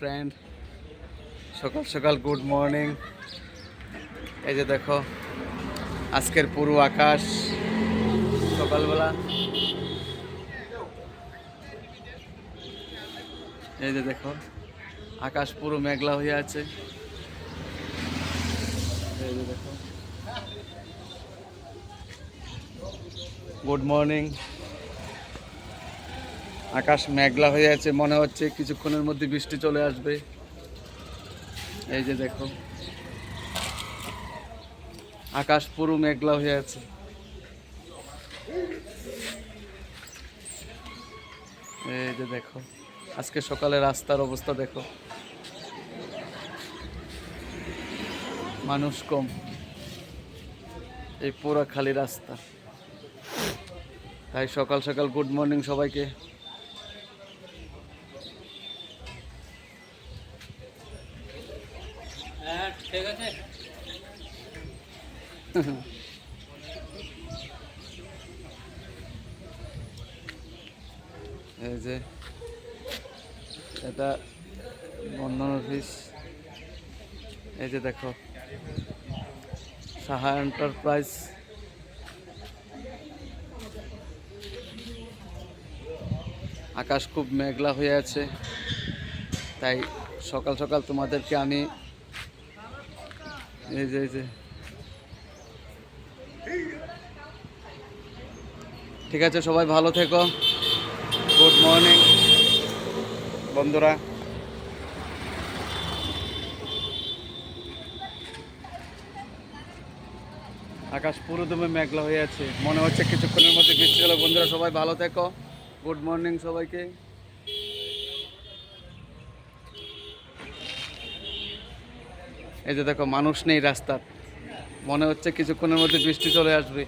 Friend সকাল সকাল good morning এই যে দেখো, আজকের পুরো আকাশ সকালবেলা। এই যে দেখো, আকাশ পুরো মেঘলা হয়ে আছে। এই যে দেখো। গুড মর্নিং আকাশ মেঘলা হয়ে আছে, মনে হচ্ছে কিছুক্ষণের মধ্যে বৃষ্টি চলে আসবে। এই যে দেখো, আকাশ পুরো মেঘলা হয়ে আছে। এই যে দেখো, আজকে সকালে রাস্তার অবস্থা দেখো। মানুষ কম। এই পুরো খালি রাস্তা। তাই সকাল সকাল গুড মর্নিং সবাইকে। এই যে, এটা বন্ধন অফিস। এই যে দেখো, সাহা এন্টারপ্রাইজ। আকাশ খুব মেঘলা হয়ে আছে, তাই সকাল সকাল তোমাদেরকে আমি এই যে এই যে। ঠিক আছে, সবাই ভালো থেকো। গুড মর্নিং বন্ধুরা। আকাশ পুরো দমে মেঘলা হয়ে আছে। মনে হচ্ছে কিছুক্ষণের মধ্যে বৃষ্টি হলো। বন্ধুরা, সবাই ভালো থেকো। গুড মর্নিং সবাইকে। এই যে দেখো মানুষ নেই রাস্তার। মনে হচ্ছে কিছুক্ষণের মধ্যে বৃষ্টি চলে আসবে।